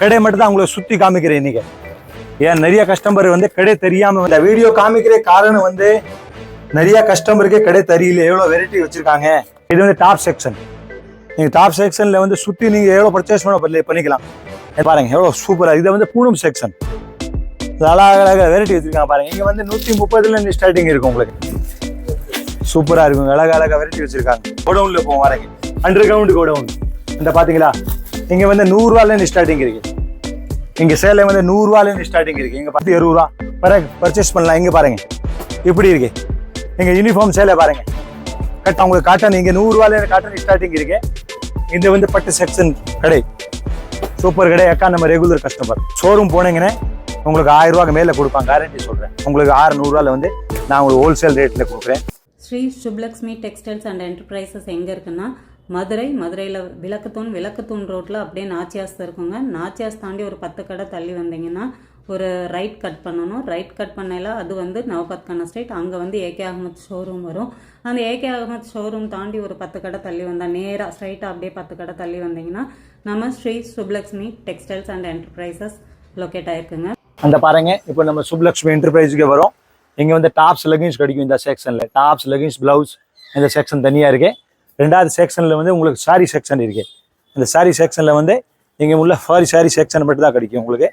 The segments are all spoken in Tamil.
கடை மட்டும் தான் உங்களை சுத்தி காமிக்கிறேன் இன்னைக்கு. ஏன் நிறைய கஸ்டமர் வந்து கடை தெரியாம இந்த வீடியோ காமிக்கிற காரணம் வந்து நிறைய கஸ்டமருக்கு கடை தெரியல. எவ்வளவு வெரைட்டி வச்சிருக்காங்க? இது வந்து டாப் செக்ஷன் நீங்க டாப் செக்ஷன்ல வந்து சுத்தி நீங்க எவ்வளவு பர்ச்சேஸ் பண்ண பண்ணிக்கலாம். பாருங்க எவ்வளவு சூப்பரா இது வந்து பூனும் செக்ஷன் அழகாக அழகாக வெரைட்டி வச்சிருக்காங்க பாருங்க. இங்க வந்து நூத்தி முப்பதுல இருந்து ஸ்டார்டிங் இருக்கும் உங்களுக்கு. சூப்பரா இருக்கும். அழகா அழகா வெரைட்டி வச்சிருக்காங்க. கோடவுன்ல போவோம் பாருங்க அண்டர் கிரவுண்ட் கோடவுன் இந்த பாத்தீங்களா? இங்க வந்து நூறுரூவாலேருந்து இருந்து ஸ்டார்டிங் இருக்கு. இங்க சேலை வந்து நூறுரூவாலேருந்து ஸ்டார்டிங் இருக்கு. இங்கே பத்து இருபது ரூபா. பிறகு பர்ச்சேஸ் பண்ணலாம். இங்கே பாருங்க. இப்படி இருக்கு. இங்க யூனிஃபார்ம் சேலை பாருங்க. கட் உங்களுக்கு காட்டன் இங்க நூறுரூவாலேருந்து காட்டன் ஸ்டார்டிங் இருக்கு. இது வந்து பட்டு செக்ஷன் கடை. சூப்பர் கடை. அக்கா நம்ம ரெகுலர் கஸ்டமர் ஷோரூம் போனீங்கன்னா உங்களுக்கு ஆயிரம் ரூபாய்க்கு மேலே கொடுப்பாங்க. கேரண்டி சொல்றேன். உங்களுக்கு ஆறு நூறுரூவால வந்து நான் உங்களுக்கு ஹோல்சேல் ரேட்ல கொடுக்குறேன். Shri Subhalakshmi textiles and enterprises எங்கே இருக்குன்னா மதுரை மதுரையில் விளக்கத்தூண் விளக்கத்தூண் ரோட்டில் அப்படியே நாச்சியாஸ் இருக்குங்க. நாச்சியாஸ் தாண்டி ஒரு பத்து கடை தள்ளி வந்தீங்கன்னா ஒரு ரைட் கட் பண்ணணும். ரைட் கட் பண்ணையில் அது வந்து நவபத்கண்ண ஸ்ட்ரீட் அங்கே வந்து ஏகே அகமத் ஷோரூம் வரும். அந்த ஏகே அகமத் ஷோரூம் தாண்டி ஒரு பத்து கடை தள்ளி வந்தால் நேராக ஸ்ட்ரைட்டாக அப்படியே பத்து கடை தள்ளி வந்தீங்கன்னா நம்ம Shri Subhalakshmi textiles and enterprises locate ஆயிருக்குங்க. அந்த பாருங்க இப்போ நம்ம சுப்லக்ஷ்மி என்டர்பிரைஸுக்கு வரும். இங்கே வந்து டாப்ஸ் லெகின்ஸ் கிடைக்கும் இந்த செக்ஷனில் டாப்ஸ் லெகின்ஸ் ப்ளவுஸ் இந்த செக்ஷன் தனியாக இருக்குது ரெண்டாவது செக்ஷனில் வந்து உங்களுக்கு சாரி செக்ஷன் இருக்குது இந்த சாரி செக்ஷனில் வந்து நீங்கள் உள்ள சாரி சாரி செக்ஷன் மட்டும் தான் கிடைக்கும் உங்களுக்கு.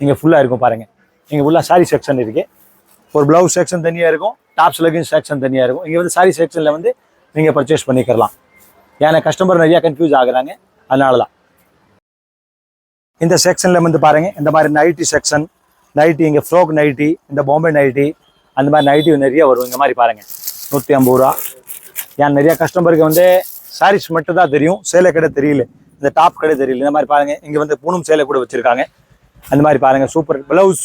நீங்கள் ஃபுல்லாக இருக்கும் பாருங்கள் இங்கே உள்ள சாரி செக்ஷன் இருக்குது ஒரு ப்ளவுஸ் செக்ஷன் தனியாக இருக்கும் டாப்ஸ் லெகின் செக்ஷன் தனியாக இருக்கும். இங்கே வந்து சாரி செக்ஷனில் வந்து நீங்கள் பர்ச்சேஸ் பண்ணிக்கலாம் ஏன்னா கஸ்டமர் நிறையா கன்ஃபியூஸ் ஆகுறாங்க. அதனால தான் இந்த செக்ஷனில் வந்து பாருங்கள் இந்த மாதிரி நைட்டி செக்ஷன் நைட்டி இங்கே ஃப்ரோக் நைட்டி இந்த பாம்பே நைட்டி அந்த மாதிரி நைட்டி நிறைய வரும். இந்த மாதிரி பாருங்கள் நூற்றி ஐம்பது ரூபா. ஏன் நிறைய கஸ்டமருக்கு வந்து சாரீஸ் மட்டும் தான் தெரியும் சேலை கடை தெரியல. இந்த டாப் கடை தெரியல. இந்த மாதிரி பாருங்கள் இங்கே வந்து பூணும் சேலை கூட வச்சுருக்காங்க. அந்த மாதிரி பாருங்கள் சூப்பர் ப்ளவுஸ்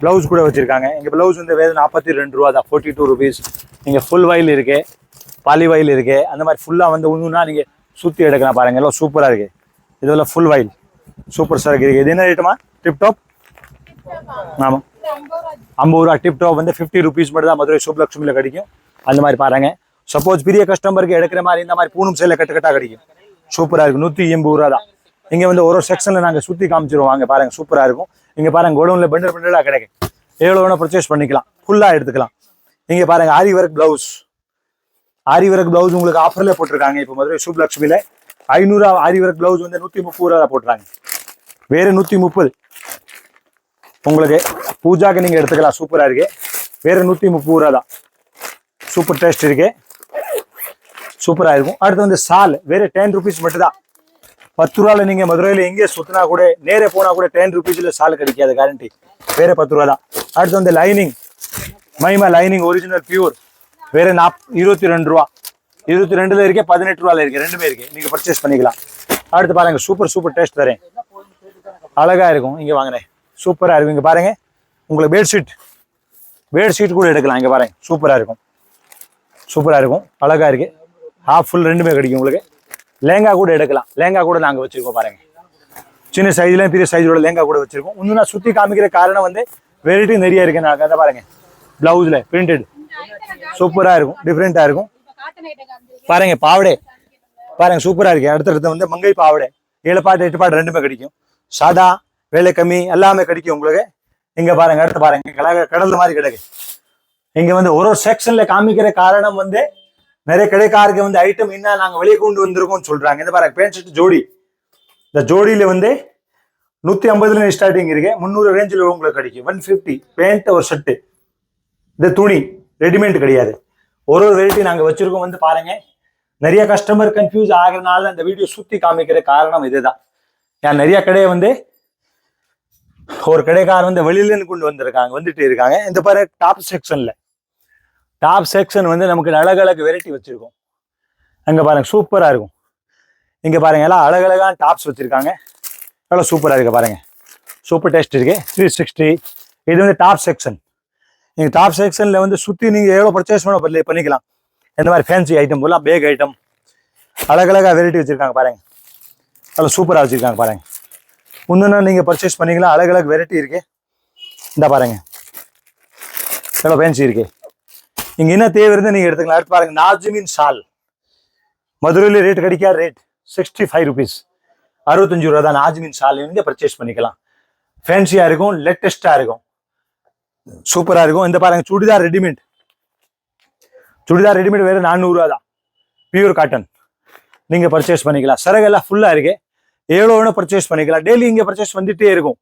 ப்ளவுஸ் கூட வச்சுருக்காங்க. இங்கே ப்ளவுஸ் வந்து வேறு நாற்பத்தி ரெண்டு ரூபா தான் ஃபோர்ட்டி டூ ருபீஸ் இங்கே ஃபுல் வயல் இருக்குது பாலி வயல் இருக்குது அந்த மாதிரி ஃபுல்லாக வந்து ஒன்றுனா நீங்கள் சுற்றி எடுக்கலாம் பாருங்கள் எல்லாம் சூப்பராக இருக்குது இதில் ஃபுல் வயல். சூப்பர் சார் இருக்குது இது என்ன ரேட்டுமா டிப்டாப் ஆமாம் ஐம்பது ரூபா. டிப்டாப் வந்து ஃபிஃப்டி ருபீஸ் மட்டும் தான் மதுரை சுப்லக்ஷ்மியில் கிடைக்கும். அந்த மாதிரி பாருங்கள் சப்போஸ் பெரிய கஸ்டமருக்கு எடுக்கிற மாதிரி இந்த மாதிரி பூணும் சேலை கட்டு கிடைக்கும். சூப்பராக இருக்கும். நூற்றி எண்பது ரூபா தான். இங்கே வந்து ஒரு ஒரு செக்ஷனில் நாங்கள் சுற்றி காமிச்சிருவோம். வாங்க பாருங்க சூப்பராக இருக்கும். இங்கே பாருங்க கோடவுனில் பண்டர் பண்டலாக கிடைக்கும். எவ்வளோ வேணால் பர்ச்சேஸ் பண்ணிக்கலாம். ஃபுல்லாக எடுத்துக்கலாம். இங்கே பாருங்க aari work blouse aari work blouse உங்களுக்கு ஆஃபரில் போட்டிருக்காங்க. இப்போ மதுரை சுப்லக்ஷ்மியில் ஐநூறு ஆரி ஒர்க் ப்ளவுஸ் வந்து நூற்றி முப்பது ரூபா போட்டுறாங்க வேறு நூற்றி முப்பது. உங்களுக்கு பூஜாக்கு நீங்கள் எடுத்துக்கலாம். சூப்பராக இருக்கு. வேறு நூற்றி முப்பது ரூபா தான். சூப்பர் டேஸ்ட் இருக்குது சூப்பராக இருக்கும் அடுத்து வந்து சால் வேறு டென் ருபீஸ் மட்டும்தான். பத்து ரூபாவில் நீங்கள் மதுரையில் எங்கே சுற்றினா கூட நேரே போனால் கூட டென் ருபீஸில் சால் கிடைக்காது கேரண்டி வேறு பத்து ரூபா தான் அடுத்து வந்து லைனிங் மைமா லைனிங் ஒரிஜினல் பியூர் வேறு நாப் இருபத்தி ரெண்டு ரூபா. இருபத்தி ரெண்டுல இருக்கே பதினெட்டு ரூபால இருக்கு ரெண்டுமே இருக்கு. நீங்கள் பர்ச்சேஸ் பண்ணிக்கலாம். அடுத்து பாருங்க சூப்பர் சூப்பர் டேஸ்ட் தரேன். அழகாக இருக்கும். இங்கே வாங்கினேன் சூப்பராக இருக்கும். இங்கே பாருங்க. உங்களுக்கு பெட்ஷீட் பெட்ஷீட் கூட எடுக்கலாம். இங்கே பாருங்க. சூப்பராக இருக்கும். சூப்பராக இருக்கும். அழகாக இருக்குது ஹாஃப் ஃபுல் ரெண்டுமே கிடைக்கும் உங்களுக்கு. லேங்கா கூட எடுக்கலாம். லேங்கா கூட நாங்க வச்சிருக்கோம் பாருங்க. சின்ன சைஸ்லேயும் பெரிய சைஸோட லேங்கா கூட வச்சிருக்கோம். இன்னும் நான் சுத்தி காமிக்கிற காரணம் வந்து வெரைட்டி நிறைய இருக்கு நான் அதை பாருங்க. ப்ளவுஸில் பிரிண்டட் சூப்பரா இருக்கும். டிஃப்ரெண்ட்டாக இருக்கும். பாருங்க பாவடை. பாருங்க சூப்பரா இருக்கு. அடுத்தடுத்து வந்து மங்கை பாவடை. ஏழு பாட்டு எட்டு பாட்டு ரெண்டுமே கிடைக்கும். சாதா வேலை கம்மி எல்லாமே கிடைக்கும் உங்களுக்கு. இங்க பாருங்க அடுத்து பாருங்க. கடல் கடல் மாதிரி கிடக்கு. இங்க வந்து ஒரு ஒரு செக்ஷன்ல காமிக்கிற காரணம் வந்து நிறைய கடைக்காரருக்கு வந்து ஐட்டம் என்ன நாங்க வெளியே கொண்டு வந்திருக்கோம்னு சொல்றாங்க. இந்த பாருங்க பேண்ட் ஷர்ட் ஜோடி. இந்த ஜோடியில வந்து நூத்தி ஐம்பதுல ஸ்டார்டிங் இருக்கு. முந்நூறு ரேஞ்சில் உங்களுக்கு கிடைக்கும். ஒன் ஃபிஃப்டி பேண்ட் ஒரு ஷர்ட்டு இந்த துணி ரெடிமேட் கிடையாது. ஒரு ஒரு வெரைட்டி நாங்க வச்சிருக்கோம். வந்து பாருங்க நிறைய கஸ்டமர் கன்ஃபியூஸ் ஆகிறனால இந்த வீடியோ சுத்தி காமிக்கிற காரணம் இதுதான். ஏன் நிறைய கடையை வந்து ஒரு கடைக்காரர் வந்து வெளியிலேருந்து கொண்டு வந்திருக்காங்க வந்துட்டு இருக்காங்க. இந்த பாரு டாப் செக்ஷன்ல டாப் செக்ஷன் வந்து நமக்கு அழகழகு வெரைட்டி வச்சுருக்கோம். அங்கே பாருங்கள் சூப்பராக இருக்கும். இங்கே பாருங்கள் எல்லாம் அழகழகான டாப்ஸ் வச்சுருக்காங்க. எவ்வளோ சூப்பராக இருக்குது பாருங்கள் சூப்பர் டேஸ்ட் இருக்கு. த்ரீ சிக்ஸ்டி இது வந்து டாப் செக்ஷன் நீங்கள் டாப் செக்ஷனில் வந்து சுற்றி நீங்கள் எவ்வளோ பர்ச்சேஸ் பண்ண பண்ணி- பண்ணிக்கலாம். இந்த மாதிரி ஃபேன்சி ஐட்டம் போல பேக் ஐட்டம் அழகழகாக வெரைட்டி வச்சுருக்காங்க பாருங்க. நல்லா சூப்பராக வச்சுருக்காங்க பாருங்க. இன்னொன்று நீங்கள் பர்ச்சேஸ் பண்ணிக்கலாம். அழகழகு வெரைட்டி இருக்கு. இந்த பாருங்க. எவ்வளோ ஃபேன்சி இருக்குது நீங்க என்ன தேவை இருந்தால் நீங்க எடுத்துக்கலாம். அடுத்து பாருங்க நாஜுமின் ஷால். மதுரையில ரேட் கிடைக்கா ரேட் சிக்ஸ்டி ஃபைவ் ருபீஸ் அறுபத்தஞ்சு ரூபா தான் நாஜுமின் ஷால். நீங்க பர்ச்சேஸ் பண்ணிக்கலாம்? ஃபேன்சியாக இருக்கும் லேட்டஸ்ட்டாக இருக்கும். சூப்பராக இருக்கும். இந்த பாருங்க சுடிதார் ரெடிமேட் சுடிதார் ரெடிமேட் வேறு நானூறுரூவா தான். பியூர் காட்டன் நீங்கள் பர்ச்சேஸ் பண்ணிக்கலாம். சரகெல்லாம் ஃபுல்லாக இருக்கு. எவ்வளோ வேணும் பர்ச்சேஸ் பண்ணிக்கலாம். டெய்லி இங்கே பர்ச்சேஸ் வந்துட்டே இருக்கும்.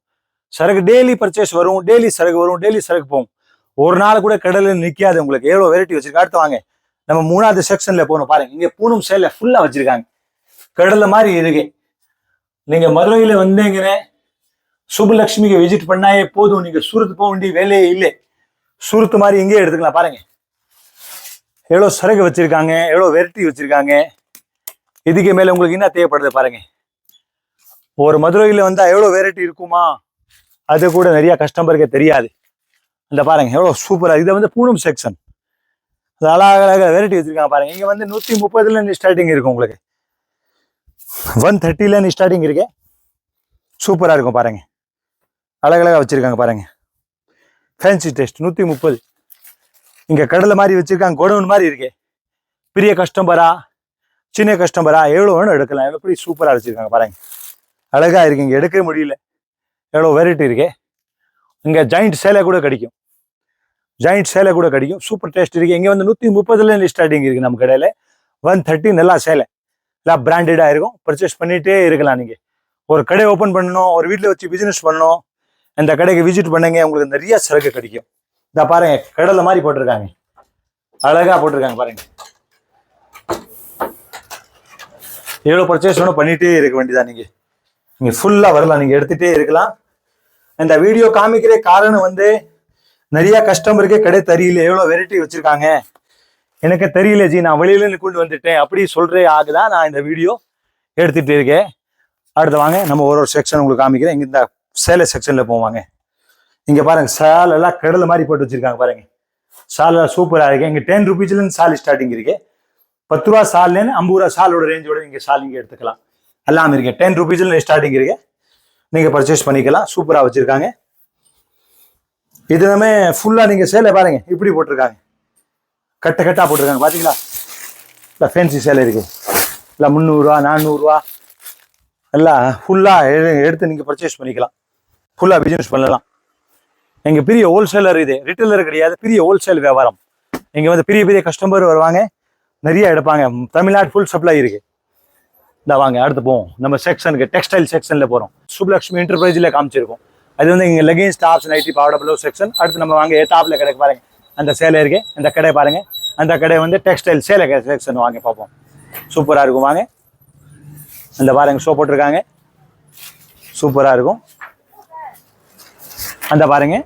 சரகு டெய்லி பர்ச்சேஸ் வரும். டெய்லி சரகு வரும். டெய்லி சரகு போகும். ஒரு நாள் கூட கடலில் நிற்காது உங்களுக்கு. எவ்வளோ வெரைட்டி வச்சிருக்கா? அடுத்து வாங்க. நம்ம மூணாவது செக்ஷன்ல போகணும். பாருங்க. இங்கே பூனும் சேலை ஃபுல்லாக வச்சிருக்காங்க. கடல்ல மாதிரி இருக்கு. நீங்க மதுரையில வந்தீங்கன்னு சுபலட்சுமிக்கு விசிட் பண்ணாயே போதும். நீங்க சூரத் போக வேண்டிய வேலையே இல்லை. சூரத் மாதிரி இங்கேயே எடுத்துக்கலாம். பாருங்க. எவ்வளோ சிறகு வச்சிருக்காங்க? எவ்வளோ வெரைட்டி வச்சிருக்காங்க? இதுக்கு மேல உங்களுக்கு என்ன தேவைப்படுது பாருங்க. ஒரு மதுரையில வந்தா எவ்வளோ வெரைட்டி இருக்குமா? அது கூட நிறைய கஸ்டமருக்கு தெரியாது. இந்த பாருங்க எவ்வளோ சூப்பராக இதை வந்து பூனம் செக்ஷன் அது அழகாக வெரைட்டி வச்சுருக்காங்க பாருங்க. இங்கே வந்து நூற்றி முப்பதுலேருந்து ஸ்டார்டிங் இருக்கும் உங்களுக்கு. ஒன் தேர்ட்டில ஸ்டார்டிங் இருக்கு. சூப்பராக இருக்கும் பாருங்க. அழகழகாக வச்சுருக்காங்க பாருங்க. ஃபேன்சி டெஸ்ட் நூற்றி முப்பது. இங்கே கடலை மாதிரி வச்சுருக்காங்க கோடவுன் மாதிரி இருக்கு. பெரிய கஸ்டமரா சின்ன கஸ்டமரா எவ்வளோ வேணும் எடுக்கலாம். எப்படி சூப்பராக வச்சுருக்காங்க பாருங்க. அழகாக இருக்கு இங்கே எடுக்கவே முடியல. எவ்வளோ வெரைட்டி இருக்கு. இங்கே ஜாயிண்ட் சேலை கூட கிடைக்கும். ஜாயிண்ட் சேலை கூட கிடைக்கும். சூப்பர் டேஸ்ட் இருக்கு. இங்கே வந்து நூற்றி முப்பதுலேருந்து ஸ்டார்டிங் இருக்கு நம்ம கடையில். ஒன் தேர்ட்டி நல்லா சேலை. எல்லாம் பிராண்டடாக இருக்கும். பர்ச்சேஸ் பண்ணிகிட்டே இருக்கலாம் நீங்க. ஒரு கடை ஓப்பன் பண்ணணும். ஒரு வீட்ல வச்சு பிஸ்னஸ் பண்ணணும். இந்த கடைக்கு விசிட் பண்ணுங்க. உங்களுக்கு நிறைய சரக்கு கிடைக்கும். இந்த பாருங்க. கடலை மாதிரி போட்டிருக்காங்க. அழகா போட்டிருக்காங்க பாருங்க. எவ்வளோ பர்ச்சேஸ் வேணும் பண்ணிகிட்டே இருக்க வேண்டியதா நீங்க. நீங்கள் ஃபுல்லாக வரலாம். நீங்க எடுத்துட்டே இருக்கலாம். இந்த வீடியோ காமிக்கிற காரணம் வந்து நிறைய கஸ்டமருக்கே கடை தெரியல எவ்வளோ வெரைட்டி வச்சிருக்காங்க? எனக்கு தெரியல ஜி. நான் வெளியில கொண்டு வந்துட்டேன். அப்படி சொல்றே ஆகுதான் நான் இந்த வீடியோ எடுத்துட்டு இருக்கேன். அடுத்து வாங்க நம்ம ஒரு ஒரு செக்ஷன் உங்களுக்கு காமிக்கிறேன். இங்க இந்த சேலை செக்ஷன்ல போவாங்க இங்க பாருங்க சால் எல்லாம் கடலை மாதிரி போட்டு வச்சிருக்காங்க பாருங்க. சால் எல்லாம் சூப்பரா இருக்கு. இங்க டென் ருபீஸ்ல இருந்து சால் ஸ்டார்டிங் இருக்கு. பத்து ரூபா சால்லேருந்து ஐம்பது ரூபா சாலோட ரேஞ்சோட இங்க சால் இங்க எடுத்துக்கலாம். எல்லாம் இருக்கு. டென் ருபீஸ்ல ஸ்டார்டிங் இருக்கு. நீங்க பர்ச்சேஸ் பண்ணிக்கலாம். சூப்பரா வச்சிருக்காங்க. இது நம்ம ஃபுல்லாக நீங்கள் சேலை பாருங்க. இப்படி போட்டிருக்காங்க. கட்ட கட்டாக போட்டிருக்காங்க. பார்த்தீங்களா இல்லை ஃபேன்சி சேலை இருக்குது இல்லை முந்நூறுரூவா நானூறுரூவா எல்லாம் ஃபுல்லாக எடுத்து நீங்கள் பர்ச்சேஸ் பண்ணிக்கலாம். ஃபுல்லாக பிஸ்னஸ் பண்ணலாம். எங்கள் பெரிய ஹோல்சேலர் இது. ரிட்டைலர் கிடையாது. பெரிய ஹோல்சேல் வியாபாரம். இங்கே வந்து பெரிய பெரிய கஸ்டமர் வருவாங்க. நிறைய எடுப்பாங்க. தமிழ்நாடு ஃபுல் சப்ளை இருக்குது இந்த வாங்க அடுத்து போவோம். நம்ம செக்ஷனுக்கு டெக்ஸ்டைல் செக்ஷனில் போகிறோம் சுப்லக்ஷ்மி என்டர்பிரைஸில் காமிச்சிருக்கோம். அது வந்து இங்கே லெகின்ஸ் டாப்ஸ் நைட்டி பாவட ப்ளவு செக்ஷன் அடுத்து நம்ம வாங்க டாப்பில் கடைக்கு பாருங்க. அந்த சேலை இருக்கு. அந்த கடை பாருங்க. அந்த கடை வந்து டெக்ஸ்டைல் சேலை செக்ஷன் வாங்க பார்ப்போம். சூப்பராக இருக்கும். வாங்க. அந்த பாருங்க ஷோ போட்டிருக்காங்க. சூப்பராக இருக்கும். அந்த பாருங்க.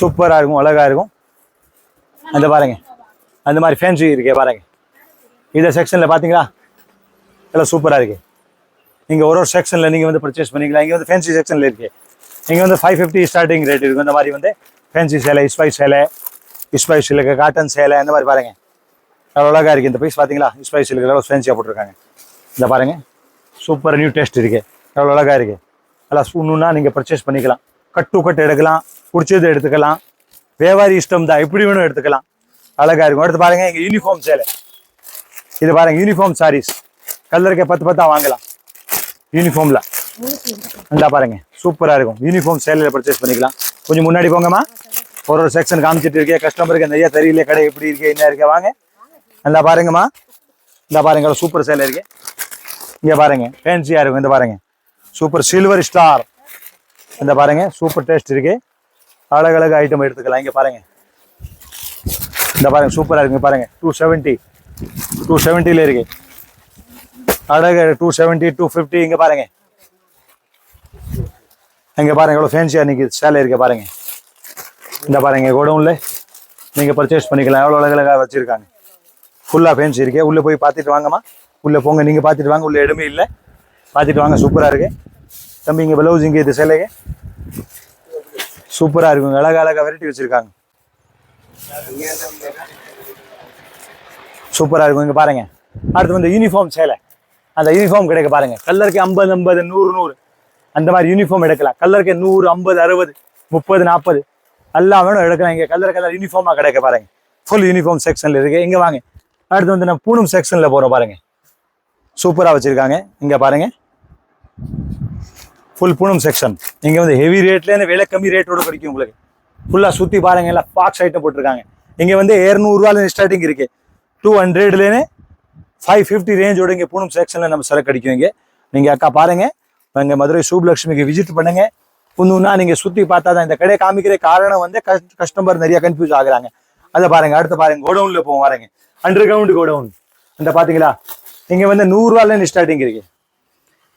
சூப்பராக இருக்கும். அழகாக இருக்கும். அந்த பாருங்க. அந்த மாதிரி ஃபேன்சி இருக்கே பாருங்க. இந்த செக்ஷனில் பார்த்தீங்களா எல்லாம் சூப்பராக இருக்குது நீங்கள் ஒரு ஒரு செக்ஷனில் நீங்கள் வந்து பர்ச்சேஸ் பண்ணிக்கலாம். இங்கே வந்து ஃபேன்சி செக்ஷனில் இருக்கு. இங்கே வந்து ஃபைவ் ஃபிஃப்டி ஸ்டார்டிங் ரேட் இருக்கு. இந்த மாதிரி வந்து ஃபேன்சி சேலை இஸ்பை சேலை இஸ்பை சிலுக்கு காட்டன் சேலை இந்த மாதிரி பாருங்க. எவ்வளோ அழகாக இருக்குது இந்த பீஸ் பார்த்தீங்களா இஸ்பை சிலுக்கு எவ்வளோ ஃபேன்சியாக போட்டிருக்காங்க. இந்த பாருங்க. சூப்பர் நியூ டேஸ்ட் இருக்குது எவ்வளோ அழகாக இருக்குது எல்லாம் சூணுன்னா நீங்கள் பர்ச்சேஸ் பண்ணிக்கலாம். கட் டு கட் எடுக்கலாம். பிடிச்சது எடுத்துக்கலாம். வியாபாரி இஷ்டம் தான். எப்படி வேணும் எடுத்துக்கலாம். அழகாக இருக்கும். அடுத்து பாருங்கள் இங்கே யூனிஃபார்ம் சேலை. இது பாருங்கள் யூனிஃபார்ம் சாரீஸ் கலருக்கு பத்து பத்தாக வாங்கலாம். யூனிஃபார்ம்ல நல்லா பாருங்க. சூப்பரா இருக்கும். யூனிஃபார்ம் சேலையில பர்ச்சேஸ் பண்ணிக்கலாம். கொஞ்சம் முன்னாடி போங்கம்மா. ஒரு ஒரு செக்ஷன் காமிச்சிட்டு இருக்கேன். கஸ்டமருக்கு நிறைய தெரியல. கடை எப்படி இருக்கு என்ன இருக்கு வாங்க. நல்லா பாருங்கம்மா. இந்த பாருங்க சூப்பர் சேலை இருக்கு. இங்க பாருங்க. ஃபேன்சியா இருக்கும். இந்த பாருங்க. சூப்பர் சில்வர் ஸ்டார் இந்த பாருங்க. சூப்பர் டேஸ்ட் இருக்கு. அழகழகு ஐட்டம் எடுத்துக்கலாம். இங்க பாருங்க. இந்த பாருங்க. சூப்பரா இருக்கு. பாருங்க. டூ செவன்ட்டி டூ செவன்ட்டில இருக்கு. அழகு டூ செவன்ட்டி டூ ஃபிஃப்டி இங்கே பாருங்க. இங்கே பாருங்க எவ்வளோ ஃபேன்சியாக நிற்கிது சேலை இருக்க பாருங்க. இந்த பாருங்க கோடவுனில் நீங்கள் பர்ச்சேஸ் பண்ணிக்கலாம். எவ்வளோ அழகழகாக வச்சுருக்காங்க. ஃபுல்லாக ஃபேன்சி இருக்கு. உள்ளே போய் பார்த்துட்டு வாங்கம்மா. உள்ளே போங்க நீங்கள் பார்த்துட்டு வாங்க. உள்ளே இடமே இல்லை. பார்த்துட்டு வாங்க சூப்பராக இருக்கு. தம்பி இங்கே பிளவுஸ் இங்கே இது சேலைங்க. சூப்பராக இருக்குங்க அழகா அழகா வெரைட்டி வச்சுருக்காங்க. சூப்பராக இருக்கும் இங்கே பாருங்க. அடுத்து வந்து யூனிஃபார்ம் சேலை. அந்த யூனிஃபார்ம் கிடைக்க பாருங்க. கல்லருக்கு ஐம்பது ஐம்பது நூறு நூறு. அந்த மாதிரி யூனிஃபார்ம் எடுக்கலாம். கல்லருக்கு நூறு ஐம்பது அறுபது முப்பது நாற்பது. எல்லாம் வேணும் எடுக்கலாம். இங்கே கலர் கலர் யூனிஃபார்மா கிடைக்க பாருங்க. ஃபுல் யூனிஃபார்ம் செக்ஷன்ல இருக்குது இங்கே வாங்க. அடுத்து வந்து நம்ம பூனம் செக்ஷன்ல போகிறோம் பாருங்க. சூப்பரா வச்சுருக்காங்க. இங்கே பாருங்க. ஃபுல் பூனம் செக்ஷன் இங்கே வந்து ஹெவி ரேட்லேருந்து விலை கம்மி ரேட்டோட கிடைக்கும் உங்களுக்கு. ஃபுல்லாக சுற்றி பாருங்க. எல்லாம் பாக்ஸ் ஐட்டம் போட்டிருக்காங்க. இங்கே வந்து இரநூறுவாலேருந்து ஸ்டார்டிங் இருக்குது டூ ஹண்ட்ரட்லேருந்து ஃபைவ் ஃபிஃப்டி ரேஞ்சோட இங்கே பூனம் செக்ஷனில் நம்ம சரக்கு அடிக்குவீங்க நீங்கள் அக்கா பாருங்க. இங்கே மதுரை சூப்லக்ஷ்மிக்கு விசிட் பண்ணுங்க. ஒன்றுனா நீங்கள் சுற்றி பார்த்தா தான் இந்த கடையை காமிக்கிற காரணம் வந்து கஸ்டமர் நிறைய கன்ஃபியூஸ் ஆகுறாங்க. அதை பாருங்க அடுத்து பாருங்க கோடவுனில் போவோம் பாருங்க அண்டர் கிரவுண்ட் கோடவுன் அந்த பார்த்தீங்களா இங்கே வந்து நூறுரூவாலேருந்து ஸ்டார்டிங் இருக்கு.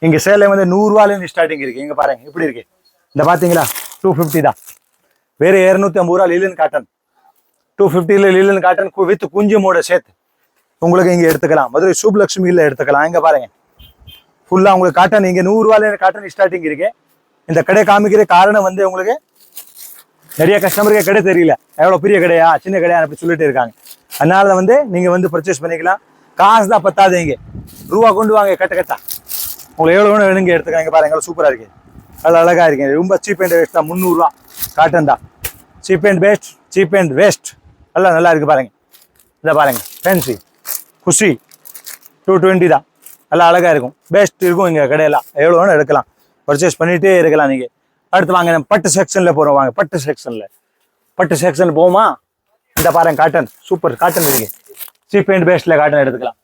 இங்கே சேலை வந்து நூறுரூவாலேருந்து ஸ்டார்டிங் இருக்கு. இங்க பாருங்க இப்படி இருக்கு. இந்த பாத்தீங்களா? டூ ஃபிஃப்டி தான். வேற இரநூத்தி ஐம்பது ரூபா லீலன் காட்டன். டூ ஃபிஃப்டியில் லீலன் காட்டன் வித் குஞ்சுமோட சேர்த்து. உங்களுக்கு இங்கே எடுத்துக்கலாம். மதுரை சூப்லக்ஷ்மியில் எடுத்துக்கலாம். இங்கே பாருங்க. ஃபுல்லாக உங்களுக்கு காட்டன் இங்கே நூறுரூவாலேருந்து காட்டன் ஸ்டார்டிங் இருக்குது இந்த கடை காமிக்கிற காரணம் வந்து உங்களுக்கு நிறைய கஸ்டமருக்கு கடை தெரியல. எவ்வளோ பெரிய கடையா சின்ன கடையா அப்படி சொல்லிட்டு இருக்காங்க. அதனால வந்து நீங்கள் வந்து பர்ச்சேஸ் பண்ணிக்கலாம். காசு தான் பத்தாது இங்கே. ரூபா கொண்டு வாங்க கட்ட கட்டா. உங்களுக்கு எவ்வளோ வேணும் வேணுங்க எடுத்துக்காங்க பாருங்க சூப்பராக இருக்கு. அது அழகாக இருக்கு. ரொம்ப சீப் அண்ட் வேஸ்ட் தான். முந்நூறுரூவா காட்டன் தான். Cheap and waste cheap and waste நல்லா நல்லா இருக்குது பாருங்க. இதை பாருங்க. ஃபேன்சி குஷி டூ டுவெண்ட்டி தான். நல்லா அழகாக இருக்கும். பெஸ்ட் இருக்கும் இங்கே கடையெல்லாம் எவ்வளோ வேணும் எடுக்கலாம். பர்ச்சேஸ் பண்ணிகிட்டே இருக்கலாம் நீங்கள் அடுத்து வாங்க நம்ம பட்டு செக்ஷனில் போகிறோம் வாங்க பட்டு செக்ஷனில் பட்டு செக்ஷன் போவோமா? இந்த பாருங்க காட்டன் சூப்பர் காட்டன் இருக்கு. சீப் அண்ட் பேஸ்டில் காட்டன் எடுத்துக்கலாம்.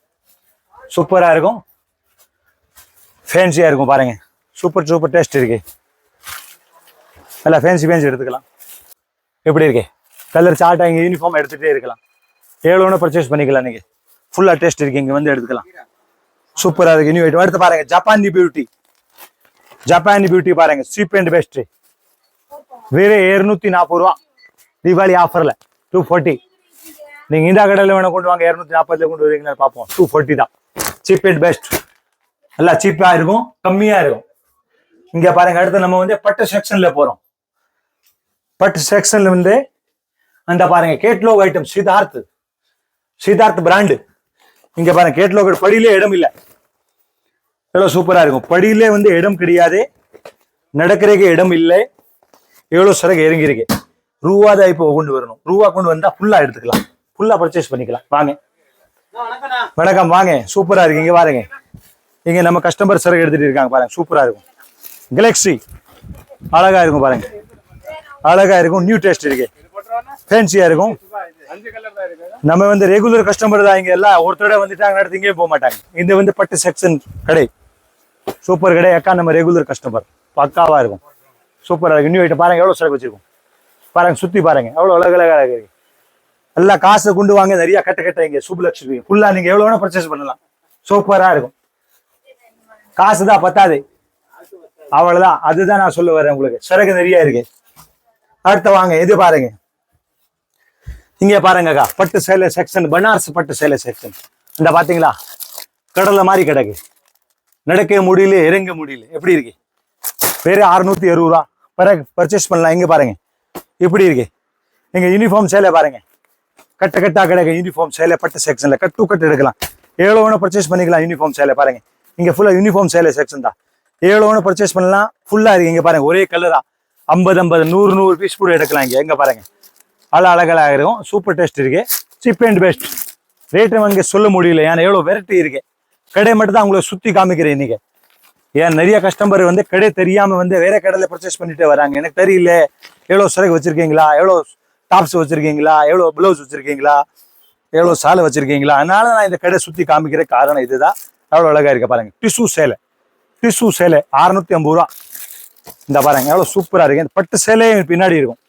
சூப்பராக இருக்கும். ஃபேன்சியாக இருக்கும் பாருங்க. சூப்பர் சூப்பர் டேஸ்ட் இருக்கு. நல்லா ஃபேன்சி ஃபேன்சி எடுத்துக்கலாம். எப்படி இருக்கு? கலர் சார்ட் அங்கே யூனிஃபார்ம் எடுத்துகிட்டே இருக்கலாம். எவ்வளோன்னு பர்ச்சேஸ் பண்ணிக்கலாம் நீங்கள் ஃபுல்லாக டேஸ்ட் இருக்கு. இங்கே வந்து எடுத்துக்கலாம். சூப்பராக இருக்குது நியூ ஐட்டம் அடுத்து பாருங்கள் ஜப்பானி பியூட்டி ஜப்பானி பியூட்டி பாருங்க. சீப் அண்ட் பெஸ்ட்டு வெறும் இரநூத்தி நாற்பது ரூபா. தீபாவளி ஆஃபரில் டூ ஃபார்ட்டி நீங்கள் இந்த கடையில் வேணால் கொண்டு வாங்க. இரநூத்தி நாற்பதுல கொண்டு வரீங்களா பார்ப்போம். டூ ஃபார்ட்டி தான். சீப் அண்ட் பெஸ்ட் நல்லா சீப்பாக இருக்கும். கம்மியாக இருக்கும். இங்கே பாருங்க அடுத்து நம்ம வந்து பட்டு செக்ஷனில் போகிறோம் பட்டு செக்ஷனில் வந்து அந்த பாருங்க catalogue item Siddharth Siddharth brand இங்க பாருங்க கேட்லோக் படியிலே இடம் இல்லை. எவ்வளோ சூப்பரா இருக்கும். படியிலே வந்து இடம் கிடையாது. நடக்கிறதுக்கு இடம் இல்லை. எவ்வளோ சிறகு இறங்கியிருக்கு. ரூபா தான் இப்போ கொண்டு வரணும். ரூபா கொண்டு வந்தா ஃபுல்லா எடுத்துக்கலாம். ஃபுல்லா பர்ச்சேஸ் பண்ணிக்கலாம். வாங்க. வணக்கம் வாங்க. சூப்பரா இருக்கு. இங்க பாருங்க. இங்க நம்ம கஸ்டமர் சிறகு எடுத்துட்டு இருக்காங்க பாருங்க. சூப்பரா இருக்கும். கேலக்ஸி அழகா இருக்கும் பாருங்க. அழகா இருக்கும். நியூ டேஸ்ட் இருக்கு. ஃபேன்சியா இருக்கும். நம்ம வந்து ரெகுலர் கஸ்டமர் தான் இங்க எல்லாம். ஒருத்தர வந்துட்டாங்க அடுத்து இங்கே போக மாட்டாங்க. இது வந்து பட்டு செக்ஷன் கடை. சூப்பர் கடை. அக்கா நம்ம ரெகுலர் கஸ்டமர் பக்காவா இருக்கும். சூப்பரா இருக்கும் இன்னும் பாருங்க எவ்வளவு சிறப்பு வச்சிருக்கும். பாருங்க சுத்தி பாருங்க. எவ்வளவு அழகு அழகா இருக்கு. எல்லாம் காசு கொண்டு வாங்க நிறைய கட்ட கட்ட இங்க சுப்புலட்சுமி. ஃபுல்லா நீங்க எவ்வளவு வேணா பர்ச்சேஸ் பண்ணலாம். சூப்பரா இருக்கும். காசு தான் பத்தாது. அவ்வளவுதான். அதுதான் நான் சொல்ல வரேன் உங்களுக்கு. சிறகு நிறைய இருக்கு. அடுத்த வாங்க இது பாருங்க. இங்க பாருங்கக்கா பட்டு சேலை செக்ஷன் பனாரஸ் பட்டு சேலை செக்ஷன் இந்த பாத்தீங்களா? கடலை மாதிரி கிடக்கு. நடக்க முடியல இறங்க முடியல எப்படி இருக்கு? பேர் அறுநூத்தி அறுபது ரூபா. பிறகு பர்ச்சேஸ் பண்ணலாம். இங்க பாருங்க. இப்படி இருக்கு? இங்க யூனிஃபார்ம் சேலை பாருங்க. கட்ட கட்டா கிடக்கு யூனிஃபார்ம் சேலை பட்டு செக்ஷன்ல கட்டு கட்டு எடுக்கலாம். ஏழு ஒன்று பர்ச்சேஸ் பண்ணிக்கலாம் யூனிஃபார்ம் சேலை பாருங்க. இங்க ஃபுல்லா யூனிஃபார்ம் சேலை செக்ஷன் தான். ஏழு ஒன்று பர்ச்சேஸ் பண்ணலாம். ஃபுல்லா இருக்கு. இங்க பாருங்க. ஒரே கலரா ஐம்பது ஐம்பது நூறு நூறு பீஸ் கூட எடுக்கலாம் இங்கே. எங்க பாருங்க? அழ அழகழகாக இருக்கும். சூப்பர் டேஸ்ட் இருக்கு. சீப் அண்ட் பெஸ்ட் ரேட்டு அங்கே சொல்ல முடியல. ஏன்னா எவ்வளோ வெரைட்டி இருக்கு. கடை மட்டும் தான் உங்களை சுற்றி காமிக்கிறேன் இன்னைக்கு. ஏன் நிறைய கஸ்டமர் வந்து கடை தெரியாமல் வந்து வேற கடையில் பர்ச்சேஸ் பண்ணிட்டு வராங்க. எனக்கு தெரியல. எவ்வளோ சிறகு வச்சிருக்கீங்களா? எவ்வளோ டாப்ஸ் வச்சிருக்கீங்களா? எவ்வளோ ப்ளவுஸ் வச்சிருக்கீங்களா? எவ்வளோ சாலை வச்சிருக்கீங்களா? அதனால நான் இந்த கடை சுற்றி காமிக்கிற காரணம் இதுதான். எவ்வளோ அழகா இருக்க பாருங்க. டிஷ்யூ சேலை. டிஷ்யூ சேலை அறுநூத்தி ஐம்பது ரூபா. இந்த பாருங்க எவ்வளோ சூப்பராக இருக்கு. இந்த பட்டு சேலையும் பின்னாடி இருக்கும்.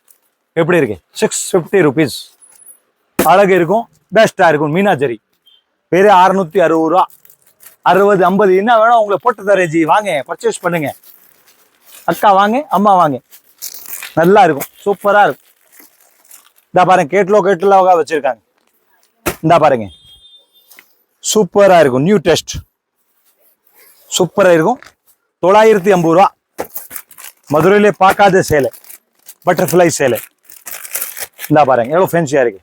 எப்படி இருக்கு? சிக்ஸ் ஃபிஃப்டி ருபீஸ் அழகு இருக்கும் பெஸ்ட்டாக இருக்கும் மீனாஜரி வெறும் அறுநூத்தி அறுபது ரூபா. அறுபது ஐம்பது என்ன வேணும் உங்களை போட்டு தரேன் ஜி. வாங்க பர்ச்சேஸ் பண்ணுங்க. அக்கா வாங்க அம்மா வாங்க. நல்லா இருக்கும் சூப்பராக இருக்கும். இந்த பாருங்க கேட்லோ கேட்லோவாக வச்சுருக்காங்க. இந்த பாருங்க. சூப்பராக இருக்கும் நியூ டெஸ்ட் சூப்பராக இருக்கும். தொள்ளாயிரத்தி ஐம்பது ரூபா. மதுரையிலே பார்க்காத சேலை பட்டர்ஃப்ளை சேலை. இந்த பாருங்க எவ்வளோ ஃபேன்சியாக இருக்கு.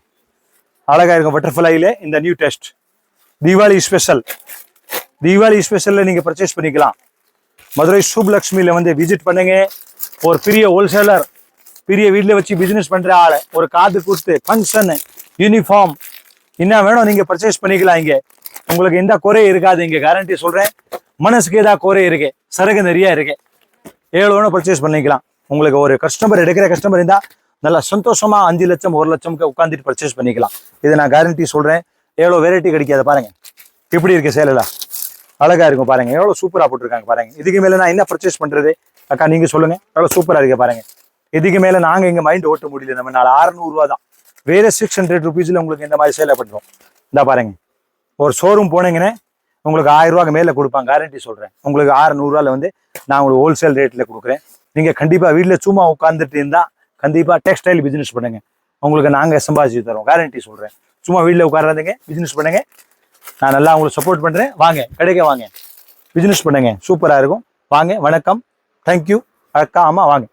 அழகாக இருக்கும் பட்டர்ஃப்ளைல இந்த new test Deepavali special Deepavali ஸ்பெஷலில் நீங்கள் பர்ச்சேஸ் பண்ணிக்கலாம். மதுரை சுப்லக்ஷ்மியில் வந்து விசிட் பண்ணுங்க. ஒரு பெரிய ஹோல்சேலர் பெரிய வீட்டில் வச்சு பிஸ்னஸ் பண்ணுற ஆள் ஒரு காது கொடுத்து ஃபங்க்ஷனு யூனிஃபார்ம் என்ன வேணும் நீங்கள் பர்ச்சேஸ் பண்ணிக்கலாம் இங்கே. உங்களுக்கு எந்த குறையும் இருக்காது இங்கே கேரண்டி சொல்கிறேன் மனசுக்கு ஏதாவது குறை இருக்கு சரகு நிறையா இருக்கு. எவ்வளோ பர்ச்சேஸ் பண்ணிக்கலாம். உங்களுக்கு ஒரு கஸ்டமர் எடுக்கிற கஸ்டமர் இருந்தால் நல்லா சந்தோஷமா அஞ்சு லட்சம் ஒரு லட்சம்க்கு உட்காந்துட்டு பர்ச்சேஸ் பண்ணிக்கலாம். இதை நான் கேரண்டி சொல்றேன். எவ்வளோ வெரைட்டி கிடைக்காது பாருங்க. இப்படி இருக்கு சேலெல்லாம் அழகா இருக்கும் பாருங்க. எவ்வளோ சூப்பரா போட்டிருக்காங்க பாருங்க. இதுக்கு மேல நான் என்ன பர்ச்சேஸ் பண்றது? அக்கா நீங்க சொல்லுங்க. எவ்வளோ சூப்பரா இருக்கு பாருங்க. இதுக்கு மேல நாங்க எங்கள் மைண்ட் ஓட்ட முடியல. நம்ம நாலு அறுநூறு தான் வேற சிக்ஸ் ஹண்ட்ரட் ருபீஸ்ல உங்களுக்கு இந்த மாதிரி சேலை பண்றோம். இந்த பாருங்க. ஒரு ஷோரூம் போனீங்கன்னா உங்களுக்கு ஆயிரம் ரூபாய்க்கு மேல கொடுப்பாங்க. கேரண்டி சொல்றேன். உங்களுக்கு ஆறு நூறுரூவால வந்து நான் உங்களுக்கு ஹோல்சேல் ரேட்ல கொடுக்குறேன். நீங்க கண்டிப்பா வீட்டில் சும்மா உட்காந்துட்டு இருந்தா கண்டிப்பாக டெக்ஸ்டைல் பிஸ்னஸ் பண்ணுங்க. உங்களுக்கு நாங்கள் சம்பாதிச்சு தரோம் கேரண்டி சொல்கிறேன் சும்மா வீட்டில் உட்காராதீங்க. பிசினஸ் பண்ணுங்க. நான் நல்லா உங்களுக்கு சப்போர்ட் பண்ணுறேன் வாங்க கிடைக்க வாங்க. பிஸ்னஸ் பண்ணுங்க. சூப்பராக இருக்கும். வாங்க வணக்கம். தேங்க்யூ அக்கா அம்மா வாங்க.